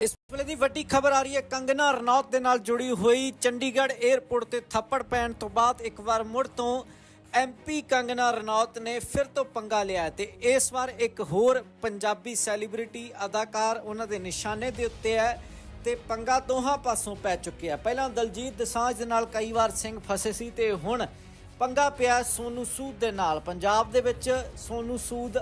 ਇਸ ਵੇਲੇ ਦੀ ਵੱਡੀ ਖਬਰ ਆ ਰਹੀ ਹੈ, ਕੰਗਨਾ ਰਣੌਤ ਦੇ ਨਾਲ ਜੁੜੀ ਹੋਈ ਚੰਡੀਗੜ੍ਹ 에ਅਰਪੋਰਟ ਤੇ ਥੱਪੜ ਪੈਣ ਤੋਂ ਬਾਅਦ ਇੱਕ ਵਾਰ ਮੁੜ ਤੋਂ ਐਮਪੀ ਕੰਗਨਾ ਰਣੌਤ ਨੇ ਫਿਰ ਤੋਂ ਪੰਗਾ ਲਿਆ ਹੈ ਤੇ ਇਸ ਵਾਰ ਇੱਕ ਹੋਰ ਪੰਜਾਬੀ ਸੈਲੀਬ੍ਰਿਟੀ ਅਦਾਕਾਰ ਉਹਨਾਂ ਦੇ ਨਿਸ਼ਾਨੇ ਦੇ ਉੱਤੇ ਹੈ ਤੇ ਪੰਗਾ ਦੋਹਾਂ ਪਾਸੋਂ ਪੈ ਚੁੱਕਿਆ ਪਹਿਲਾਂ ਦਲਜੀਤ ਦਸਾਂਝ ਦੇ ਨਾਲ ਕਈ ਵਾਰ ਸਿੰਘ ਫਸੇ ਸੀ ਤੇ ਹੁਣ ਪੰਗਾ ਪਿਆ ਸੋਨੂ ਸੂਦ ਦੇ ਨਾਲ। ਪੰਜਾਬ ਦੇ ਵਿੱਚ ਸੋਨੂ ਸੂਦ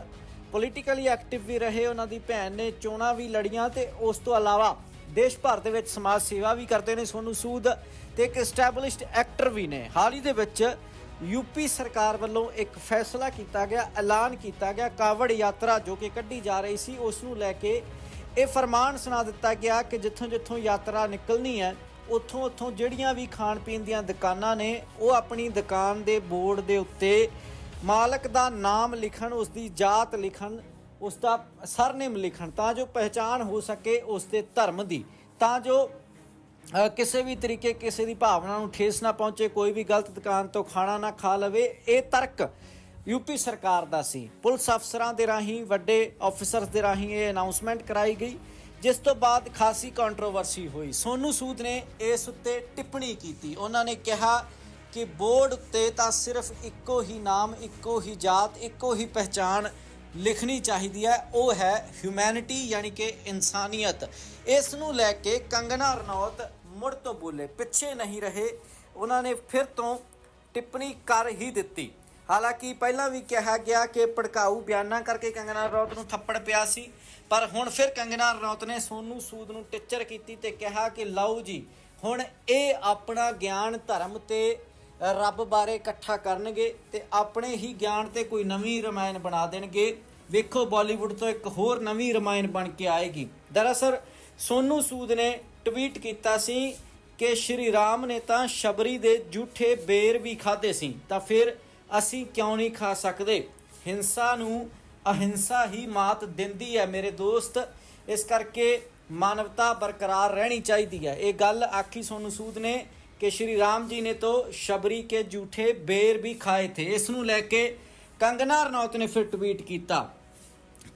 ਪੋਲੀਟੀਕਲੀ ਐਕਟਿਵ ਵੀ ਰਹੇ, ਉਹਨਾਂ ਦੀ ਭੈਣ ਨੇ ਚੋਣਾਂ ਵੀ ਲੜੀਆਂ ਤੇ ਉਸ ਤੋਂ ਇਲਾਵਾ ਦੇਸ਼ ਭਰ ਦੇ ਵਿੱਚ ਸਮਾਜ ਸੇਵਾ ਵੀ ਕਰਦੇ ਨੇ ਸੋਨੂ ਸੂਦ ਤੇ ਇੱਕ ਐਸਟੈਬਲਿਸ਼ਡ ਐਕਟਰ ਵੀ ਨੇ। ਹਾਲ ਹੀ ਦੇ ਵਿੱਚ ਯੂਪੀ ਸਰਕਾਰ ਵੱਲੋਂ ਇੱਕ ਫੈਸਲਾ ਕੀਤਾ ਗਿਆ, ਐਲਾਨ ਕੀਤਾ ਗਿਆ, ਕਾਵੜ ਯਾਤਰਾ ਜੋ ਕਿ ਕੱਢੀ ਜਾ ਰਹੀ ਸੀ, ਉਸ ਨੂੰ ਲੈ ਕੇ ਇਹ ਫਰਮਾਨ ਸੁਣਾ ਦਿੱਤਾ ਗਿਆ ਕਿ ਜਿੱਥੋਂ ਜਿੱਥੋਂ ਯਾਤਰਾ ਨਿਕਲਣੀ ਹੈ, ਉੱਥੋਂ ਉੱਥੋਂ ਜਿਹੜੀਆਂ ਵੀ ਖਾਣ ਪੀਣ ਦੀਆਂ ਦੁਕਾਨਾਂ ਨੇ, ਉਹ ਆਪਣੀ ਦੁਕਾਨ ਦੇ ਬੋਰਡ ਦੇ ਉੱਤੇ ਮਾਲਕ ਦਾ ਨਾਮ ਲਿਖਣ, ਉਸ ਦੀ ਜਾਤ ਲਿਖਣ, ਉਸ ਦਾ ਸਰਨੇਮ ਲਿਖਣ, ਤਾਂ ਜੋ ਪਹਿਚਾਣ ਹੋ ਸਕੇ ਉਸ ਦੇ ਧਰਮ ਦੀ। ਤਾਂ ਜੋ ਕਿਸੇ ਵੀ ਤਰੀਕੇ ਕਿਸੇ ਦੀ ਭਾਵਨਾ ਨੂੰ ਠੇਸ ਨਾ ਪਹੁੰਚੇ, ਕੋਈ ਵੀ ਗਲਤ ਦੁਕਾਨ ਤੋਂ ਖਾਣਾ ਨਾ ਖਾ ਲਵੇ, ਇਹ ਤਰਕ ਯੂਪੀ ਸਰਕਾਰ ਦਾ ਸੀ। ਪੁਲਿਸ ਅਫਸਰਾਂ ਦੇ ਰਾਹੀਂ, ਵੱਡੇ ਆਫੀਸਰਸ ਦੇ ਰਾਹੀਂ ਇਹ ਅਨਾਉਂਸਮੈਂਟ ਕਰਾਈ ਗਈ, ਜਿਸ ਤੋਂ ਬਾਅਦ ਖਾਸੀ ਕੰਟਰੋਵਰਸੀ ਹੋਈ। ਸੋਨੂ ਸੂਦ ਨੇ ਇਸ ਉੱਤੇ ਟਿੱਪਣੀ ਕੀਤੀ। ਉਹਨਾਂ ਨੇ ਕਿਹਾ ਕਿ ਬੋਰਡ ਉੱਤੇ ਤਾਂ ਸਿਰਫ ਇੱਕੋ ਹੀ ਨਾਮ, ਇੱਕੋ ਹੀ ਜਾਤ, ਇੱਕੋ ਹੀ ਪਹਿਚਾਣ ਲਿਖਣੀ ਚਾਹੀਦੀ ਹੈ। ਉਹ ਹੈ ਹਿਊਮੈਨਿਟੀ ਯਾਨੀ ਕਿ ਇਨਸਾਨੀਅਤ। ਇਸ ਨੂੰ ਲੈ ਕੇ ਕੰਗਨਾ ਰਣੌਤ ਮੁੜ ਤੋਂ ਬੋਲੇ, ਪਿੱਛੇ ਨਹੀਂ ਰਹੇ। ਉਹਨਾਂ ਨੇ ਫਿਰ ਤੋਂ ਟਿੱਪਣੀ ਕਰ ਹੀ ਦਿੱਤੀ। ਹਾਲਾਂਕਿ ਪਹਿਲਾਂ ਵੀ ਕਿਹਾ ਗਿਆ ਕਿ ਭੜਕਾਊ ਬਿਆਨਾਂ ਕਰਕੇ ਕੰਗਨਾ ਰਣੌਤ ਨੂੰ ਥੱਪੜ ਪਿਆ ਸੀ, ਪਰ ਹੁਣ ਫਿਰ ਕੰਗਨਾ ਰਣੌਤ ਨੇ ਸੋਨੂ ਸੂਦ ਨੂੰ ਟਿੱਚਰ ਕੀਤੀ ਤੇ ਕਿਹਾ ਕਿ, ਲਓ ਜੀ, ਹੁਣ ਇਹ ਆਪਣਾ ਗਿਆਨ ਧਰਮ ਤੇ ਰੱਬ ਬਾਰੇ ਇਕੱਠਾ ਕਰਨਗੇ ਤੇ ਆਪਣੇ ਹੀ ਗਿਆਨ ਤੇ ਕੋਈ ਨਵੀਂ ਰਮਾਇਣ ਬਣਾ ਦੇਣਗੇ। ਵੇਖੋ ਬਾਲੀਵੁੱਡ ਤੋਂ ਇੱਕ ਹੋਰ ਨਵੀਂ ਰਮਾਇਣ ਬਣ ਕੇ ਆਏਗੀ। ਦਰਅਸਲ ਸੋਨੂ ਸੂਦ ਨੇ ਟਵੀਟ ਕੀਤਾ ਸੀ ਕਿ ਸ਼੍ਰੀ ਰਾਮ ਨੇ ਤਾਂ ਸ਼ਬਰੀ ਦੇ ਝੂਠੇ ਬੇਰ ਵੀ ਖਾਦੇ ਸੀ, ਤਾਂ ਫਿਰ ਅਸੀਂ ਕਿਉਂ ਨਹੀਂ ਖਾ ਸਕਦੇ? ਹਿੰਸਾ ਨੂੰ ਅਹਿੰਸਾ ਹੀ ਮਾਤ ਦਿੰਦੀ ਹੈ ਮੇਰੇ ਦੋਸਤ। ਇਸ ਕਰਕੇ ਮਾਨਵਤਾ ਬਰਕਰਾਰ ਰਹਿਣੀ ਚਾਹੀਦੀ ਹੈ। ਇਹ ਗੱਲ ਆਖੀ ਸੋਨੂ ਸੂਦ ਨੇ ਕਿ ਸ਼੍ਰੀ ਰਾਮ ਜੀ ਨੇ तो ਸ਼ਬਰੀ ਕੇ ਝੂਠੇ ਬੇਰ ਵੀ ਖਾਏ ਥੇ। ਇਸ ਨੂੰ ਲੈ ਕੇ ਕੰਗਨਾ ਰਣੌਤ ਨੇ ਫਿਰ ਟਵੀਟ ਕੀਤਾ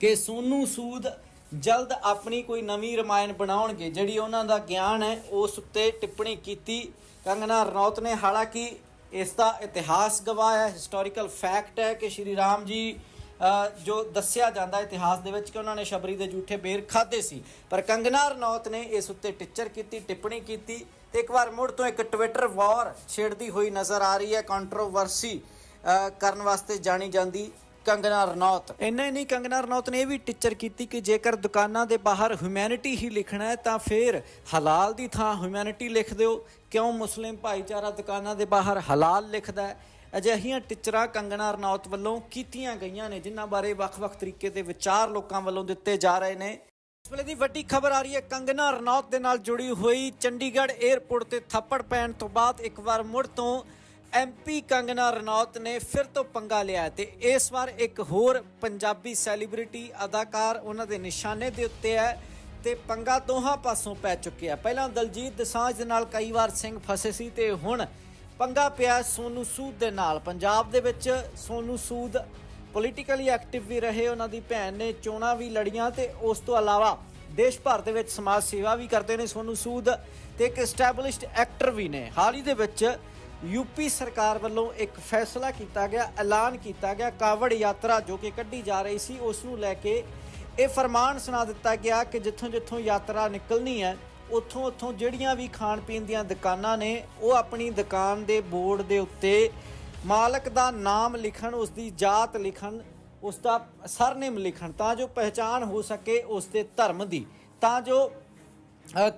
ਕਿ ਸੋਨੂ ਸੂਦ ਜਲਦ ਆਪਣੀ ਕੋਈ ਨਵੀਂ ਰਮਾਇਣ ਬਣਾਉਣਗੇ। ਜਿਹੜੀ ਉਹਨਾਂ ਦਾ ਗਿਆਨ ਹੈ, ਉਸ ਉੱਤੇ ਟਿੱਪਣੀ ਕੀਤੀ। ਕੰਗਨਾ ਰਣੌਤ ਨੇ ਹਾਲਾਂਕਿ ਇਸ ਦਾ ਇਤਿਹਾਸ ਗਵਾਹ ਹੈ ਹਿਸਟੋਰੀਕਲ ਫੈਕਟ ਹੈ ਕਿ ਸ਼੍ਰੀ ਰਾਮ ਜੀ ਜੋ ਦੱਸਿਆ ਜਾਂਦਾ ਇਤਿਹਾਸ ਦੇ ਵਿੱਚ ਕਿ ਉਹਨਾਂ ਨੇ ਸ਼ਬਰੀ ਦੇ ਝੂਠੇ ਬੇਰ ਖਾਦੇ ਸੀ। ਪਰ ਕੰਗਨਾ ਰਣੌਤ ਨੇ ਇਸ ਉੱਤੇ ਟਿੱਚਰ ਕੀਤੀ, ਟਿੱਪਣੀ ਕੀਤੀ। ਤੇ ਇੱਕ ਵਾਰ ਮੁੜ ਤੋਂ ਇੱਕ ਟਵਿੱਟਰ ਵਾਰ ਛੇੜਦੀ ਹੋਈ ਨਜ਼ਰ ਆ ਰਹੀ ਹੈ। ਕੰਟਰੋਵਰਸੀ ਕਰਨ ਵਾਸਤੇ ਜਾਣੀ ਜਾਂਦੀ ਕੰਗਨਾ ਰਣੌਤ। ਇੰਨਾ ਹੀ ਨਹੀਂ, ਕੰਗਨਾ ਰਣੌਤ ਨੇ ਇਹ ਵੀ ਟਿੱਚਰ ਕੀਤੀ ਕਿ ਜੇਕਰ ਦੁਕਾਨਾਂ ਦੇ ਬਾਹਰ ਹਿਊਮੈਨਿਟੀ ਹੀ ਲਿਖਣਾ ਹੈ, ਤਾਂ ਫਿਰ ਹਲਾਲ ਦੀ ਥਾਂ ਹਿਊਮੈਨਿਟੀ ਲਿਖ ਦਿਓ। ਕਿਉਂ ਮੁਸਲਿਮ ਭਾਈਚਾਰਾ ਦੁਕਾਨਾਂ ਦੇ ਬਾਹਰ ਹਲਾਲ ਲਿਖਦਾ ਹੈ? ਅਜਿਹੀਆਂ ਟਿੱਚਰਾਂ ਕੰਗਣਾ ਰਣੌਤ ਵੱਲੋਂ ਕੀਤੀਆਂ ਗਈਆਂ ਨੇ, ਜਿਨ੍ਹਾਂ ਬਾਰੇ ਵੱਖ-ਵੱਖ ਤਰੀਕੇ ਦੇ ਵਿਚਾਰ ਲੋਕਾਂ ਵੱਲੋਂ ਦਿੱਤੇ ਜਾ ਰਹੇ ਨੇ। ਇਸ ਵੇਲੇ ਦੀ ਵੱਡੀ ਖਬਰ ਆ ਰਹੀ ਹੈ ਕੰਗਨਾ ਰਣੌਤ ਦੇ ਨਾਲ ਜੁੜੀ ਹੋਈ ਚੰਡੀਗੜ੍ਹ 에ਅਰਪੋਰਟ ਤੇ ਥੱਪੜ ਪੈਣ ਤੋਂ ਬਾਅਦ ਇੱਕ ਵਾਰ ਮੁੜ ਤੋਂ ਐਮਪੀ ਕੰਗਨਾ ਰਣੌਤ ਨੇ ਫਿਰ ਤੋਂ ਪੰਗਾ ਲਿਆ ਹੈ ਤੇ ਇਸ ਵਾਰ ਇੱਕ ਹੋਰ ਪੰਜਾਬੀ ਸੈਲੀਬ੍ਰਿਟੀ ਅਦਾਕਾਰ ਉਹਨਾਂ ਦੇ ਨਿਸ਼ਾਨੇ ਦੇ ਉੱਤੇ ਹੈ ਤੇ ਪੰਗਾ ਦੋਹਾਂ ਪਾਸੋਂ ਪੈ ਚੁੱਕਿਆ ਪਹਿਲਾਂ ਦਲਜੀਤ ਦਸਾਂਝ ਦੇ ਨਾਲ ਕਈ ਵਾਰ ਸਿੰਘ ਫਸੇ ਸੀ ਤੇ ਹੁਣ ਪੰਗਾ ਪਿਆ ਸੋਨੂ ਸੂਦ ਦੇ ਨਾਲ। ਪੰਜਾਬ ਦੇ ਵਿੱਚ ਸੋਨੂ ਸੂਦ ਪੋਲੀਟੀਕਲੀ ਐਕਟਿਵ ਵੀ ਰਹੇ, ਉਹਨਾਂ ਦੀ ਭੈਣ ਨੇ ਚੋਣਾਂ ਵੀ ਲੜੀਆਂ ਤੇ ਉਸ ਤੋਂ ਇਲਾਵਾ ਦੇਸ਼ ਭਰ ਦੇ ਵਿੱਚ ਸਮਾਜ ਸੇਵਾ ਵੀ ਕਰਦੇ ਨੇ ਸੋਨੂ ਸੂਦ ਤੇ ਇੱਕ ਐਸਟੈਬਲਿਸ਼ਡ ਐਕਟਰ ਵੀ ਨੇ। ਹਾਲ ਹੀ ਦੇ ਵਿੱਚ ਯੂਪੀ ਸਰਕਾਰ ਵੱਲੋਂ ਇੱਕ ਫੈਸਲਾ ਕੀਤਾ ਗਿਆ, ਐਲਾਨ ਕੀਤਾ ਗਿਆ, ਕਾਵੜ ਯਾਤਰਾ ਜੋ ਕਿ ਕੱਢੀ ਜਾ ਰਹੀ ਸੀ, ਉਸ ਨੂੰ ਲੈ ਕੇ ਇਹ ਫਰਮਾਨ ਸੁਣਾ ਦਿੱਤਾ ਗਿਆ ਕਿ ਜਿੱਥੋਂ ਜਿੱਥੋਂ ਯਾਤਰਾ ਨਿਕਲਣੀ ਹੈ ਉੱਥੋਂ ਉੱਥੋਂ ਜਿਹੜੀਆਂ ਵੀ ਖਾਣ ਪੀਣ ਦੀਆਂ ਦੁਕਾਨਾਂ ਨੇ, ਉਹ ਆਪਣੀ ਦੁਕਾਨ ਦੇ ਬੋਰਡ ਦੇ ਉੱਤੇ ਮਾਲਕ ਦਾ ਨਾਮ ਲਿਖਣ, ਉਸ ਦੀ ਜਾਤ ਲਿਖਣ, ਉਸ ਦਾ ਸਰਨੇਮ ਲਿਖਣ, ਤਾਂ ਜੋ ਪਹਿਚਾਣ ਹੋ ਸਕੇ ਉਸ ਦੇ ਧਰਮ ਦੀ। ਤਾਂ ਜੋ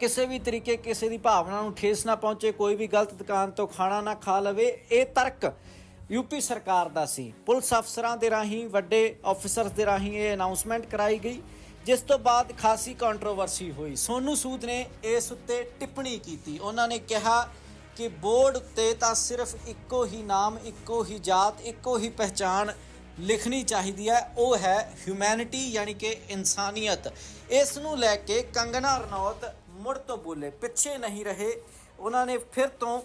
ਕਿਸੇ ਵੀ ਤਰੀਕੇ ਕਿਸੇ ਦੀ ਭਾਵਨਾ ਨੂੰ ਠੇਸ ਨਾ ਪਹੁੰਚੇ, ਕੋਈ ਵੀ ਗਲਤ ਦੁਕਾਨ ਤੋਂ ਖਾਣਾ ਨਾ ਖਾ ਲਵੇ, ਇਹ ਤਰਕ ਯੂਪੀ ਸਰਕਾਰ ਦਾ ਸੀ। ਪੁਲਿਸ ਅਫਸਰਾਂ ਦੇ ਰਾਹੀਂ, ਵੱਡੇ ਆਫੀਸਰਸ ਦੇ ਰਾਹੀਂ ਇਹ ਅਨਾਉਂਸਮੈਂਟ ਕਰਾਈ ਗਈ। ਜਿਸ ਤੋਂ ਬਾਅਦ ਖਾਸੀ ਕੰਟਰੋਵਰਸੀ ਹੋਈ। ਸੋਨੂ ਸੂਦ ਨੇ ਇਸ ਉੱਤੇ ਟਿੱਪਣੀ ਕੀਤੀ। ਉਹਨਾਂ ਨੇ ਕਿਹਾ ਕਿ ਬੋਰਡ ਉੱਤੇ ਤਾਂ ਸਿਰਫ ਇੱਕੋ ਹੀ ਨਾਮ, ਇੱਕੋ ਹੀ ਜਾਤ, ਇੱਕੋ ਹੀ ਪਹਿਚਾਣ ਲਿਖਣੀ ਚਾਹੀਦੀ ਹੈ। ਉਹ ਹੈ ਹਿਊਮੈਨਿਟੀ ਯਾਨੀ ਕਿ ਇਨਸਾਨੀਅਤ। ਇਸ ਨੂੰ ਲੈ ਕੇ ਕੰਗਨਾ ਰਣੌਤ ਮੁੜ ਤੋਂ ਬੋਲੇ। ਪਿੱਛੇ ਨਹੀਂ ਰਹੇ। ਉਹਨਾਂ ਨੇ ਫਿਰ ਤੋਂ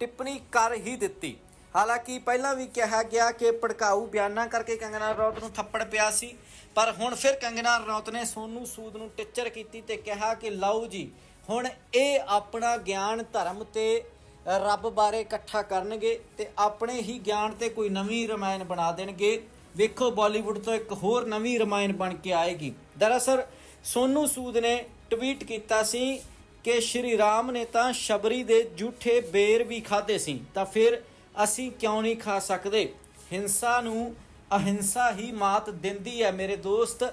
ਟਿੱਪਣੀ ਕਰ ਹੀ ਦਿੱਤੀ। ਹਾਲਾਂਕਿ ਪਹਿਲਾਂ ਵੀ ਕਿਹਾ ਗਿਆ ਕਿ ਭੜਕਾਊ ਬਿਆਨਾਂ ਕਰਕੇ ਕੰਗਨਾ ਰਣੌਤ ਨੂੰ ਥੱਪੜ ਪਿਆ ਸੀ, ਪਰ ਹੁਣ ਫਿਰ ਕੰਗਨਾ ਰਣੌਤ ਨੇ ਸੋਨੂ ਸੂਦ ਨੂੰ ਟਿੱਚਰ ਕੀਤੀ ਤੇ ਕਿਹਾ ਕਿ ਲਓ ਜੀ, ਹੁਣ ਇਹ ਆਪਣਾ ਗਿਆਨ ਧਰਮ ਤੇ ਰੱਬ ਬਾਰੇ ਇਕੱਠਾ ਕਰਨਗੇ ਤੇ ਆਪਣੇ ਹੀ ਗਿਆਨ ਤੇ ਕੋਈ ਨਵੀਂ ਰਮਾਇਣ ਬਣਾ ਦੇਣਗੇ। ਵੇਖੋ ਬਾਲੀਵੁੱਡ ਤੋਂ ਇੱਕ ਹੋਰ ਨਵੀਂ ਰਮਾਇਣ ਬਣ ਕੇ ਆਏਗੀ। ਦਰਅਸਲ ਸੋਨੂ ਸੂਦ ਨੇ ਟਵੀਟ ਕੀਤਾ ਸੀ ਕਿ ਸ਼੍ਰੀ ਰਾਮ ਨੇ ਤਾਂ ਸ਼ਬਰੀ ਦੇ ਝੂਠੇ ਬੇਰ ਵੀ ਖਾਦੇ ਸੀ, ਤਾਂ ਫਿਰ ਅਸੀਂ ਕਿਉਂ ਨਹੀਂ ਖਾ ਸਕਦੇ? ਹਿੰਸਾ ਨੂੰ ਅਹਿੰਸਾ ਹੀ ਮਾਤ ਦਿੰਦੀ ਹੈ ਮੇਰੇ ਦੋਸਤ।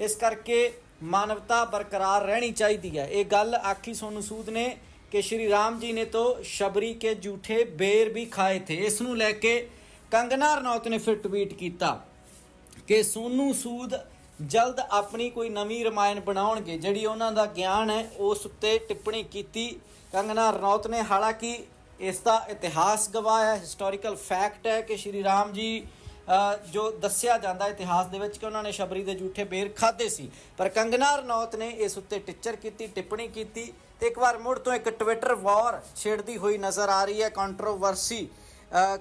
ਇਸ ਕਰਕੇ ਮਾਨਵਤਾ ਬਰਕਰਾਰ ਰਹਿਣੀ ਚਾਹੀਦੀ ਹੈ। ਇਹ ਗੱਲ ਆਖੀ ਸੋਨੂ ਸੂਦ ਨੇ ਕਿ ਸ਼੍ਰੀ ਰਾਮ ਜੀ ਨੇ ਤਾਂ ਸ਼ਬਰੀ ਕੇ ਝੂਠੇ ਬੇਰ ਵੀ ਖਾਏ ਥੇ। ਇਸ ਨੂੰ ਲੈ ਕੇ ਕੰਗਨਾ ਰਣੌਤ ਨੇ ਫਿਰ ਟਵੀਟ ਕੀਤਾ ਕਿ ਸੋਨੂ ਸੂਦ ਜਲਦ ਆਪਣੀ ਕੋਈ ਨਵੀਂ ਰਮਾਇਣ ਬਣਾਉਣਗੇ। ਜਿਹੜੀ ਉਹਨਾਂ ਦਾ ਗਿਆਨ ਹੈ, ਉਸ ਉੱਤੇ ਟਿੱਪਣੀ ਕੀਤੀ। ਕੰਗਨਾ ਰਣੌਤ ਨੇ ਹਾਲਾਂਕਿ ਇਸ ਦਾ ਇਤਿਹਾਸ ਗਵਾਹ ਹੈ ਹਿਸਟੋਰੀਕਲ ਫੈਕਟ ਹੈ ਕਿ ਸ਼੍ਰੀ ਰਾਮ ਜੀ ਜੋ ਦੱਸਿਆ ਜਾਂਦਾ ਇਤਿਹਾਸ ਦੇ ਵਿੱਚ ਕਿ ਉਹਨਾਂ ਨੇ ਸ਼ਬਰੀ ਦੇ ਝੂਠੇ ਬੇਰ ਖਾਦੇ ਸੀ। ਪਰ ਕੰਗਨਾ ਰਣੌਤ ਨੇ ਇਸ ਉੱਤੇ ਟਿੱਚਰ ਕੀਤੀ, ਟਿੱਪਣੀ ਕੀਤੀ ਤੇ ਇੱਕ ਵਾਰ ਮੁੜ ਤੋਂ ਇੱਕ ਟਵਿੱਟਰ ਵਾਰ ਛੇੜਦੀ ਹੋਈ ਨਜ਼ਰ ਆ ਰਹੀ ਹੈ। ਕੰਟਰੋਵਰਸੀ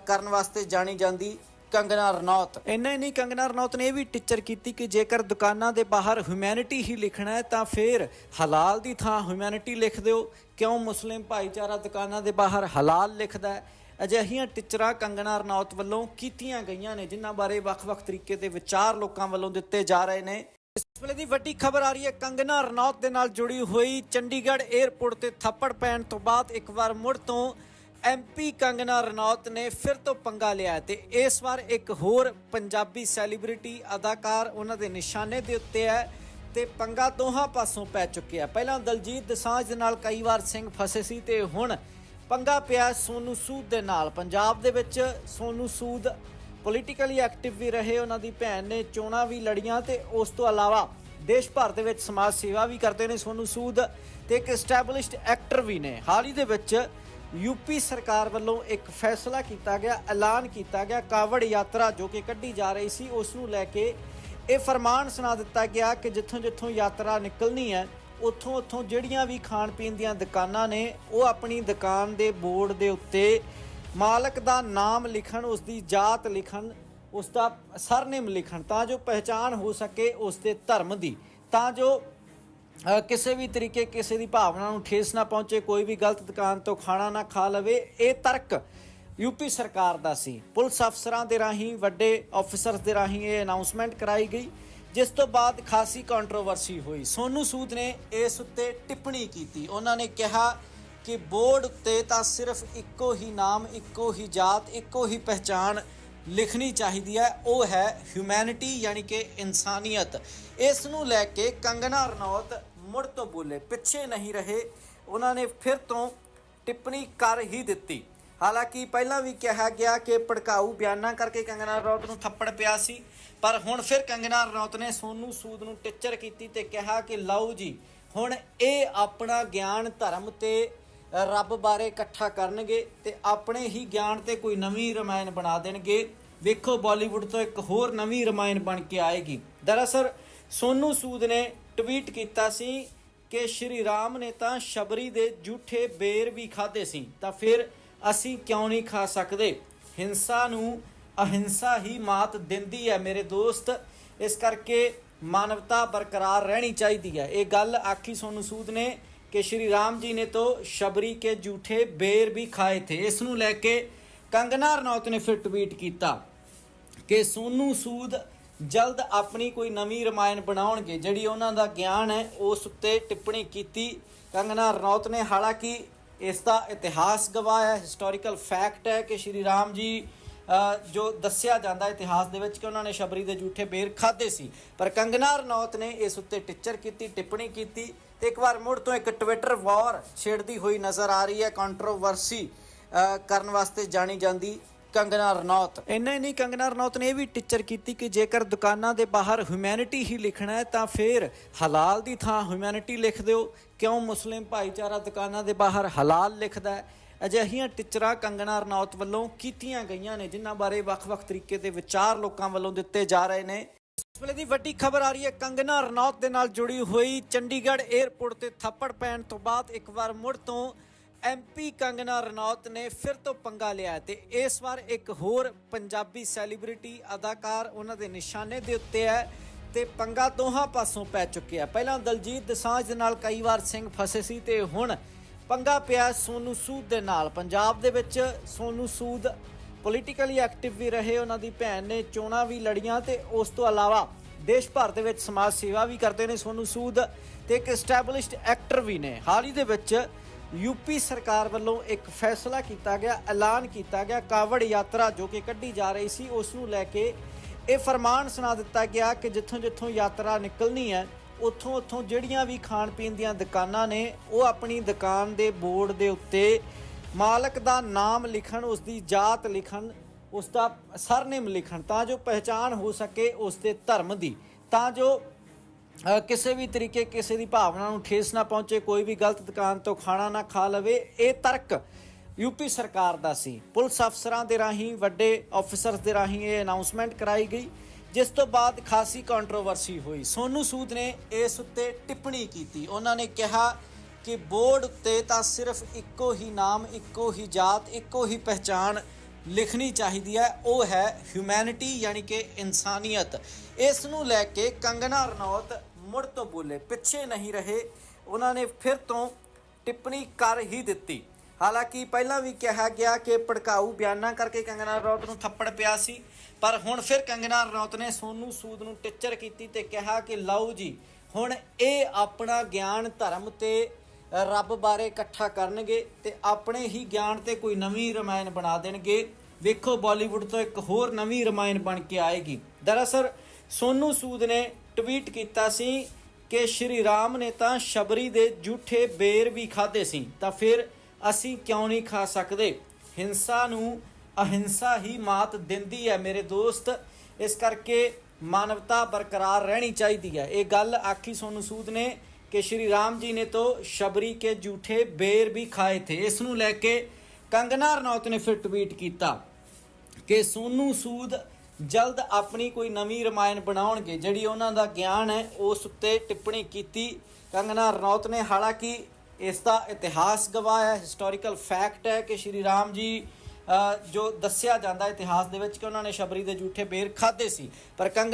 ਕਰਨ ਵਾਸਤੇ ਜਾਣੀ ਜਾਂਦੀ ਕੰਗਨਾ ਰਣੌਤ। ਇੰਨਾ ਹੀ ਨਹੀਂ, ਕੰਗਨਾ ਰਣੌਤ ਨੇ ਇਹ ਵੀ ਟਿੱਚਰ ਕੀਤੀ ਕਿ ਜੇਕਰ ਦੁਕਾਨਾਂ ਦੇ ਬਾਹਰ ਹਿਊਮੈਨਿਟੀ ਹੀ ਲਿਖਣਾ ਹੈ, ਤਾਂ ਫਿਰ ਹਲਾਲ ਦੀ ਥਾਂ ਹਿਊਮੈਨਿਟੀ ਲਿਖ ਦਿਓ। ਕਿਉਂ ਮੁਸਲਿਮ ਭਾਈਚਾਰਾ ਦੁਕਾਨਾਂ ਦੇ ਬਾਹਰ ਹਲਾਲ ਲਿਖਦਾ ਹੈ? ਅਜਿਹੀਆਂ ਟਿੱਚਰਾਂ ਕੰਗਣਾ ਰਣੌਤ ਵੱਲੋਂ ਕੀਤੀਆਂ ਗਈਆਂ ਨੇ, ਜਿਨ੍ਹਾਂ ਬਾਰੇ ਵੱਖ-ਵੱਖ ਤਰੀਕੇ ਦੇ ਵਿਚਾਰ ਲੋਕਾਂ ਵੱਲੋਂ ਦਿੱਤੇ ਜਾ ਰਹੇ ਨੇ। ਇਸ ਵੇਲੇ ਦੀ ਵੱਡੀ ਖਬਰ ਆ ਰਹੀ ਹੈ, ਕੰਗਨਾ ਰਣੌਤ ਦੇ ਨਾਲ ਜੁੜੀ ਹੋਈ ਚੰਡੀਗੜ੍ਹ 에ਅਰਪੋਰਟ ਤੇ ਥੱਪੜ ਪੈਣ ਤੋਂ ਬਾਅਦ ਇੱਕ ਵਾਰ ਮੁੜ ਤੋਂ ਐਮਪੀ ਕੰਗਨਾ ਰਣੌਤ ਨੇ ਫਿਰ ਤੋਂ ਪੰਗਾ ਲਿਆ ਹੈ ਤੇ ਇਸ ਵਾਰ ਇੱਕ ਹੋਰ ਪੰਜਾਬੀ ਸੈਲੀਬ੍ਰਿਟੀ ਅਦਾਕਾਰ ਉਹਨਾਂ ਦੇ ਨਿਸ਼ਾਨੇ ਦੇ ਉੱਤੇ ਹੈ ਤੇ ਪੰਗਾ ਦੋਹਾਂ ਪਾਸੋਂ ਪੈ ਚੁੱਕਿਆ ਪਹਿਲਾਂ ਦਲਜੀਤ ਦਸਾਂਝ ਦੇ ਨਾਲ ਕਈ ਵਾਰ ਸਿੰਘ ਫਸੇ ਸੀ ਤੇ ਹੁਣ ਪੰਗਾ ਪਿਆ ਸੋਨੂ ਸੂਦ ਦੇ ਨਾਲ। ਪੰਜਾਬ ਦੇ ਵਿੱਚ ਸੋਨੂ ਸੂਦ ਪੋਲੀਟੀਕਲੀ ਐਕਟਿਵ ਵੀ ਰਹੇ, ਉਹਨਾਂ ਦੀ ਭੈਣ ਨੇ ਚੋਣਾਂ ਵੀ ਲੜੀਆਂ ਤੇ ਉਸ ਤੋਂ ਇਲਾਵਾ ਦੇਸ਼ ਭਰ ਦੇ ਵਿੱਚ ਸਮਾਜ ਸੇਵਾ ਵੀ ਕਰਦੇ ਨੇ ਸੋਨੂ ਸੂਦ ਤੇ ਇੱਕ ਐਸਟੈਬਲਿਸ਼ਡ ਐਕਟਰ ਵੀ ਨੇ। ਹਾਲ ਹੀ ਦੇ ਵਿੱਚ ਯੂਪੀ ਸਰਕਾਰ ਵੱਲੋਂ ਇੱਕ ਫੈਸਲਾ ਕੀਤਾ ਗਿਆ, ਐਲਾਨ ਕੀਤਾ ਗਿਆ, ਕਾਵੜ ਯਾਤਰਾ ਜੋ ਕਿ ਕੱਢੀ ਜਾ ਰਹੀ ਸੀ, ਉਸ ਨੂੰ ਲੈ ਕੇ ਇਹ ਫਰਮਾਨ ਸੁਣਾ ਦਿੱਤਾ ਗਿਆ ਕਿ ਜਿੱਥੋਂ ਜਿੱਥੋਂ ਯਾਤਰਾ ਨਿਕਲਣੀ ਹੈ, ਉੱਥੋਂ ਉੱਥੋਂ ਜਿਹੜੀਆਂ ਵੀ ਖਾਣ ਪੀਣ ਦੀਆਂ ਦੁਕਾਨਾਂ ਨੇ, ਉਹ ਆਪਣੀ ਦੁਕਾਨ ਦੇ ਬੋਰਡ ਦੇ ਉੱਤੇ ਮਾਲਕ ਦਾ ਨਾਮ ਲਿਖਣ, ਉਸ ਦੀ ਜਾਤ ਲਿਖਣ, ਉਸ ਦਾ ਸਰਨੇਮ ਲਿਖਣ, ਤਾਂ ਜੋ ਪਹਿਚਾਨ ਹੋ ਸਕੇ ਉਸ ਦੇ ਧਰਮ ਦੀ, ਤਾਂ ਜੋ ਕਿਸੇ ਵੀ ਤਰੀਕੇ ਕਿਸੇ ਦੀ ਭਾਵਨਾ ਨੂੰ ਠੇਸ ਨਾ ਪਹੁੰਚੇ, ਕੋਈ ਵੀ ਗਲਤ ਦੁਕਾਨ ਤੋਂ ਖਾਣਾ ਨਾ ਖਾ ਲਵੇ, ਇਹ ਤਰਕ ਯੂਪੀ ਸਰਕਾਰ ਦਾ ਸੀ। ਪੁਲਿਸ ਅਫਸਰਾਂ ਦੇ ਰਾਹੀਂ, ਵੱਡੇ ਆਫੀਸਰਸ ਦੇ ਰਾਹੀਂ ਇਹ ਅਨਾਉਂਸਮੈਂਟ ਕਰਾਈ ਗਈ, ਜਿਸ ਤੋਂ ਬਾਅਦ ਖਾਸੀ ਕੰਟਰੋਵਰਸੀ ਹੋਈ। ਸੋਨੂ ਸੂਦ ਨੇ ਇਸ ਉੱਤੇ ਟਿੱਪਣੀ ਕੀਤੀ। ਉਹਨਾਂ ਨੇ ਕਿਹਾ ਕਿ ਬੋਰਡ ਉੱਤੇ ਤਾਂ ਸਿਰਫ ਇੱਕੋ ਹੀ ਨਾਮ, ਇੱਕੋ ਹੀ ਜਾਤ, ਇੱਕੋ ਹੀ ਪਹਿਚਾਣ ਲਿਖਣੀ ਚਾਹੀਦੀ ਹੈ। ਉਹ ਹੈ ਹਿਊਮੈਨਿਟੀ ਯਾਨੀ ਕਿ ਇਨਸਾਨੀਅਤ। ਇਸ ਨੂੰ ਲੈ ਕੇ ਕੰਗਨਾ ਰਣੌਤ ਮੁੜ ਤੋਂ ਬੋਲੇ, ਪਿੱਛੇ ਨਹੀਂ ਰਹੇ। ਉਹਨਾਂ ਨੇ ਫਿਰ ਤੋਂ ਟਿੱਪਣੀ ਕਰ ਹੀ ਦਿੱਤੀ। ਹਾਲਾਂਕਿ ਪਹਿਲਾਂ ਵੀ ਕਿਹਾ ਗਿਆ ਕਿ ਭੜਕਾਊ ਬਿਆਨਾਂ ਕਰਕੇ ਕੰਗਨਾ ਰੌਤ ਨੂੰ ਥੱਪੜ ਪਿਆ ਸੀ, ਪਰ ਹੁਣ ਫਿਰ ਕੰਗਨਾ ਰੌਤ ਨੇ ਸੋਨੂ ਸੂਦ ਨੂੰ ਟਿੱਚਰ ਕੀਤੀ ਤੇ ਕਿਹਾ ਕਿ ਲਓ ਜੀ, ਹੁਣ ਇਹ ਆਪਣਾ ਗਿਆਨ ਧਰਮ ਤੇ ਰੱਬ ਬਾਰੇ ਇਕੱਠਾ ਕਰਨਗੇ ਤੇ ਆਪਣੇ ਹੀ ਗਿਆਨ ਤੇ ਕੋਈ ਨਵੀਂ ਰਮਾਇਣ ਬਣਾ ਦੇਣਗੇ। ਵੇਖੋ ਬਾਲੀਵੁੱਡ ਤੋਂ ਇੱਕ ਹੋਰ ਨਵੀਂ ਰਮਾਇਣ ਬਣ ਕੇ ਆਏਗੀ। ਦਰਅਸਲ ਸੋਨੂ ਸੂਦ ਨੇ ਟਵੀਟ ਕੀਤਾ ਸੀ ਕਿ ਸ਼੍ਰੀ ਰਾਮ ਨੇ ਤਾਂ ਸ਼ਬਰੀ ਦੇ ਝੂਠੇ ਬੇਰ ਵੀ ਖਾਦੇ ਸੀ, ਤਾਂ ਫਿਰ ਅਸੀਂ ਕਿਉਂ ਨਹੀਂ ਖਾ ਸਕਦੇ? ਹਿੰਸਾ ਨੂੰ ਅਹਿੰਸਾ ਹੀ ਮਾਤ ਦਿੰਦੀ ਹੈ ਮੇਰੇ ਦੋਸਤ। ਇਸ ਕਰਕੇ ਮਾਨਵਤਾ ਬਰਕਰਾਰ ਰਹਿਣੀ ਚਾਹੀਦੀ ਹੈ। ਇਹ ਗੱਲ ਆਖੀ ਸੋਨੂ ਸੂਦ ਨੇ ਕਿ ਸ਼੍ਰੀ ਰਾਮ ਜੀ ਨੇ ਤਾਂ ਸ਼ਬਰੀ ਕੇ ਝੂਠੇ ਬੇਰ ਵੀ ਖਾਏ ਥੇ। ਇਸ ਨੂੰ ਲੈ ਕੇ ਕੰਗਨਾ ਰਣੌਤ ਨੇ ਫਿਰ ਟਵੀਟ ਕੀਤਾ ਕਿ ਸੋਨੂ ਸੂਦ ਜਲਦ ਆਪਣੀ ਕੋਈ ਨਵੀਂ ਰਮਾਇਣ ਬਣਾਉਣਗੇ। ਜਿਹੜੀ ਉਹਨਾਂ ਦਾ ਗਿਆਨ ਹੈ, ਉਸ ਉੱਤੇ ਟਿੱਪਣੀ ਕੀਤੀ। ਕੰਗਨਾ ਰਣੌਤ ਨੇ ਹਾਲਾਂਕਿ ਇਸ ਦਾ ਇਤਿਹਾਸ ਗਵਾਹ ਹੈ। ਹਿਸਟੋਰੀਕਲ ਫੈਕਟ ਹੈ ਕਿ ਸ਼੍ਰੀ ਰਾਮ ਜੀ ਜੋ ਦੱਸਿਆ ਜਾਂਦਾ ਇਤਿਹਾਸ ਦੇ ਵਿੱਚ ਕਿ ਉਹਨਾਂ ਨੇ ਸ਼ਬਰੀ ਦੇ ਝੂਠੇ ਬੇਰ ਖਾਦੇ ਸੀ। ਪਰ ਕੰਗਨਾ ਰਣੌਤ ਨੇ ਇਸ ਉੱਤੇ ਟਿੱਚਰ ਕੀਤੀ, ਟਿੱਪਣੀ ਕੀਤੀ। ਤੇ ਇੱਕ ਵਾਰ ਮੁੜ ਤੋਂ ਇੱਕ ਟਵਿੱਟਰ ਵਾਰ ਛੇੜਦੀ ਹੋਈ ਨਜ਼ਰ ਆ ਰਹੀ ਹੈ। ਕੰਟਰੋਵਰਸੀ ਕਰਨ ਵਾਸਤੇ ਜਾਣੀ ਜਾਂਦੀ ਕੰਗਨਾ ਰਣੌਤ। ਇੰਨਾ ਹੀ ਨਹੀਂ, ਕੰਗਨਾ ਰਣੌਤ ਨੇ ਇਹ ਵੀ ਟਿੱਚਰ ਕੀਤੀ ਕਿ ਜੇਕਰ ਦੁਕਾਨਾਂ ਦੇ ਬਾਹਰ ਹਿਊਮੈਨਿਟੀ ਹੀ ਲਿਖਣਾ ਹੈ, ਤਾਂ ਫਿਰ ਹਲਾਲ ਦੀ ਥਾਂ ਹਿਊਮੈਨਿਟੀ ਲਿਖ ਦਿਓ। ਕਿਉਂ ਮੁਸਲਿਮ ਭਾਈਚਾਰਾ ਦੁਕਾਨਾਂ ਦੇ ਬਾਹਰ ਹਲਾਲ ਲਿਖਦਾ ਹੈ? ਅਜਿਹੀਆਂ ਟਿੱਚਰਾਂ ਕੰਗਣਾ ਰਣੌਤ ਵੱਲੋਂ ਕੀਤੀਆਂ ਗਈਆਂ ਨੇ, ਜਿਨ੍ਹਾਂ ਬਾਰੇ ਵੱਖ-ਵੱਖ ਤਰੀਕੇ ਦੇ ਵਿਚਾਰ ਲੋਕਾਂ ਵੱਲੋਂ ਦਿੱਤੇ ਜਾ ਰਹੇ ਨੇ। ਇਸ ਵੇਲੇ ਦੀ ਵੱਡੀ ਖਬਰ ਆ ਰਹੀ ਹੈ, ਕੰਗਨਾ ਰਣੌਤ ਦੇ ਨਾਲ ਜੁੜੀ ਹੋਈ ਚੰਡੀਗੜ੍ਹ 에ਅਰਪੋਰਟ ਤੇ ਥੱਪੜ ਪੈਣ ਤੋਂ ਬਾਅਦ ਇੱਕ ਵਾਰ ਮੁੜ ਤੋਂ ਐਮਪੀ ਕੰਗਨਾ ਰਣੌਤ ਨੇ ਫਿਰ ਤੋਂ ਪੰਗਾ ਲਿਆ ਹੈ ਤੇ ਇਸ ਵਾਰ ਇੱਕ ਹੋਰ ਪੰਜਾਬੀ ਸੈਲੀਬ੍ਰਿਟੀ ਅਦਾਕਾਰ ਉਹਨਾਂ ਦੇ ਨਿਸ਼ਾਨੇ ਦੇ ਉੱਤੇ ਹੈ ਤੇ ਪੰਗਾ ਦੋਹਾਂ ਪਾਸੋਂ ਪੈ ਚੁੱਕਿਆ ਪਹਿਲਾਂ ਦਲਜੀਤ ਦਸਾਂਝ ਦੇ ਨਾਲ ਕਈ ਵਾਰ ਸਿੰਘ ਫਸੇ ਸੀ ਤੇ ਹੁਣ ਪੰਗਾ ਪਿਆ ਸੋਨੂ ਸੂਦ ਦੇ ਨਾਲ। ਪੰਜਾਬ ਦੇ ਵਿੱਚ ਸੋਨੂ ਸੂਦ ਪੋਲੀਟੀਕਲੀ ਐਕਟਿਵ ਵੀ ਰਹੇ, ਉਹਨਾਂ ਦੀ ਭੈਣ ਨੇ ਚੋਣਾਂ ਵੀ ਲੜੀਆਂ ਤੇ ਉਸ ਤੋਂ ਇਲਾਵਾ ਦੇਸ਼ ਭਰ ਦੇ ਵਿੱਚ ਸਮਾਜ ਸੇਵਾ ਵੀ ਕਰਦੇ ਨੇ ਸੋਨੂ ਸੂਦ ਤੇ ਇੱਕ ਐਸਟੈਬਲਿਸ਼ਡ ਐਕਟਰ ਵੀ ਨੇ। ਹਾਲ ਹੀ ਦੇ ਵਿੱਚ ਯੂਪੀ ਸਰਕਾਰ ਵੱਲੋਂ ਇੱਕ ਫੈਸਲਾ ਕੀਤਾ ਗਿਆ, ਐਲਾਨ ਕੀਤਾ ਗਿਆ, ਕਾਵੜ ਯਾਤਰਾ ਜੋ ਕਿ ਕੱਢੀ ਜਾ ਰਹੀ ਸੀ, ਉਸ ਨੂੰ ਲੈ ਕੇ ਇਹ ਫਰਮਾਨ ਸੁਣਾ ਦਿੱਤਾ ਗਿਆ ਕਿ ਜਿੱਥੋਂ ਜਿੱਥੋਂ ਯਾਤਰਾ ਨਿਕਲਣੀ ਹੈ, ਉੱਥੋਂ ਉੱਥੋਂ ਜਿਹੜੀਆਂ ਵੀ ਖਾਣ ਪੀਣ ਦੀਆਂ ਦੁਕਾਨਾਂ ਨੇ, ਉਹ ਆਪਣੀ ਦੁਕਾਨ ਦੇ ਬੋਰਡ ਦੇ ਉੱਤੇ ਮਾਲਕ ਦਾ ਨਾਮ ਲਿਖਣ, ਉਸ ਦੀ ਜਾਤ ਲਿਖਣ, ਉਸ ਦਾ ਸਰਨੇਮ ਲਿਖਣ, ਤਾਂ ਜੋ ਪਹਿਚਾਣ ਹੋ ਸਕੇ ਉਸ ਦੇ ਧਰਮ ਦੀ, ਤਾਂ ਜੋ ਕਿਸੇ ਵੀ ਤਰੀਕੇ ਕਿਸੇ ਦੀ ਭਾਵਨਾ ਨੂੰ ਠੇਸ ਨਾ ਪਹੁੰਚੇ, ਕੋਈ ਵੀ ਗਲਤ ਦੁਕਾਨ ਤੋਂ ਖਾਣਾ ਨਾ ਖਾ ਲਵੇ, ਇਹ ਤਰਕ ਯੂਪੀ ਸਰਕਾਰ ਦਾ ਸੀ। ਪੁਲਿਸ ਅਫਸਰਾਂ ਦੇ ਰਾਹੀਂ, ਵੱਡੇ ਆਫੀਸਰਸ ਦੇ ਰਾਹੀਂ ਇਹ ਅਨਾਉਂਸਮੈਂਟ ਕਰਾਈ ਗਈ, ਜਿਸ ਤੋਂ ਬਾਅਦ ਖਾਸੀ ਕੰਟਰੋਵਰਸੀ ਹੋਈ। ਸੋਨੂ ਸੂਦ ਨੇ ਇਸ ਉੱਤੇ ਟਿੱਪਣੀ ਕੀਤੀ। ਉਹਨਾਂ ਨੇ ਕਿਹਾ ਕਿ ਬੋਰਡ ਉੱਤੇ ਤਾਂ ਸਿਰਫ ਇੱਕੋ ਹੀ ਨਾਮ, ਇੱਕੋ ਹੀ ਜਾਤ, ਇੱਕੋ ਹੀ ਪਹਿਚਾਣ ਲਿਖਣੀ ਚਾਹੀਦੀ ਹੈ। ਉਹ ਹੈ ਹਿਊਮੈਨਿਟੀ ਯਾਨੀ ਕਿ ਇਨਸਾਨੀਅਤ। ਇਸ ਨੂੰ ਲੈ ਕੇ ਕੰਗਨਾ ਰਣੌਤ ਮੁੜ ਤੋਂ ਬੋਲੇ, ਪਿੱਛੇ ਨਹੀਂ ਰਹੇ। ਉਹਨਾਂ ਨੇ ਫਿਰ ਤੋਂ ਟਿੱਪਣੀ ਕਰ ਹੀ ਦਿੱਤੀ। ਹਾਲਾਂਕਿ ਪਹਿਲਾਂ ਵੀ ਕਿਹਾ ਗਿਆ ਕਿ ਭੜਕਾਊ ਬਿਆਨਾਂ ਕਰਕੇ ਕੰਗਨਾ ਰੌਤ ਨੂੰ ਥੱਪੜ ਪਿਆ ਸੀ, ਪਰ ਹੁਣ ਫਿਰ ਕੰਗਨਾ ਰੌਤ ਨੇ ਸੋਨੂ ਸੂਦ ਨੂੰ ਟਿੱਚਰ ਕੀਤੀ ਤੇ ਕਿਹਾ ਕਿ ਲਓ ਜੀ, ਹੁਣ ਇਹ ਆਪਣਾ ਗਿਆਨ ਧਰਮ ਤੇ ਰੱਬ ਬਾਰੇ ਇਕੱਠਾ ਕਰਨਗੇ ਤੇ ਆਪਣੇ ਹੀ ਗਿਆਨ ਤੇ ਕੋਈ ਨਵੀਂ ਰਮਾਇਣ ਬਣਾ ਦੇਣਗੇ। ਵੇਖੋ ਬਾਲੀਵੁੱਡ ਤੋਂ ਇੱਕ ਹੋਰ ਨਵੀਂ ਰਮਾਇਣ ਬਣ ਕੇ ਆਏਗੀ। ਦਰਅਸਲ ਸੋਨੂ ਸੂਦ ਨੇ ਟਵੀਟ ਕੀਤਾ ਸੀ ਕਿ ਸ਼੍ਰੀ ਰਾਮ ਨੇ ਤਾਂ ਸ਼ਬਰੀ ਦੇ ਝੂਠੇ ਬੇਰ ਵੀ ਖਾਦੇ ਸੀ, ਤਾਂ ਫਿਰ ਅਸੀਂ ਕਿਉਂ ਨਹੀਂ ਖਾ ਸਕਦੇ? ਹਿੰਸਾ ਨੂੰ ਅਹਿੰਸਾ ਹੀ ਮਾਤ ਦਿੰਦੀ ਹੈ ਮੇਰੇ ਦੋਸਤ। ਇਸ ਕਰਕੇ ਮਾਨਵਤਾ ਬਰਕਰਾਰ ਰਹਿਣੀ ਚਾਹੀਦੀ ਹੈ। ਇਹ ਗੱਲ ਆਖੀ ਸੋਨੂ ਸੂਦ ਨੇ ਕਿ ਸ਼੍ਰੀ ਰਾਮ ਜੀ ਨੇ तो ਸ਼ਬਰੀ ਕੇ ਝੂਠੇ ਬੇਰ ਵੀ ਖਾਏ ਥੇ। ਇਸ ਨੂੰ ਲੈ ਕੇ ਕੰਗਨਾ ਰਣੌਤ ਨੇ ਫਿਰ ਟਵੀਟ ਕੀਤਾ ਕਿ ਸੋਨੂ ਸੂਦ ਜਲਦ ਆਪਣੀ ਕੋਈ ਨਵੀਂ ਰਮਾਇਣ ਬਣਾਉਣਗੇ। ਜਿਹੜੀ ਉਹਨਾਂ ਦਾ ਗਿਆਨ ਹੈ, ਉਸ ਉੱਤੇ ਟਿੱਪਣੀ ਕੀਤੀ। ਕੰਗਨਾ ਰਣੌਤ ਨੇ ਹਾਲਾਂਕਿ ਇਸ ਦਾ ਇਤਿਹਾਸ ਗਵਾਹ ਹੈ। ਹਿਸਟੋਰੀਕਲ ਫੈਕਟ ਹੈ ਕਿ ਸ਼੍ਰੀ ਰਾਮ ਜੀ ਜੋ ਦੱਸਿਆ ਜਾਂਦਾ ਇਤਿਹਾਸ ਦੇ ਵਿੱਚ ਕਿ ਉਹਨਾਂ ਨੇ ਸ਼ਬਰੀ ਦੇ ਝੂਠੇ ਬੇਰ ਖਾਦੇ ਸੀ। ਪਰ ਕੰਗ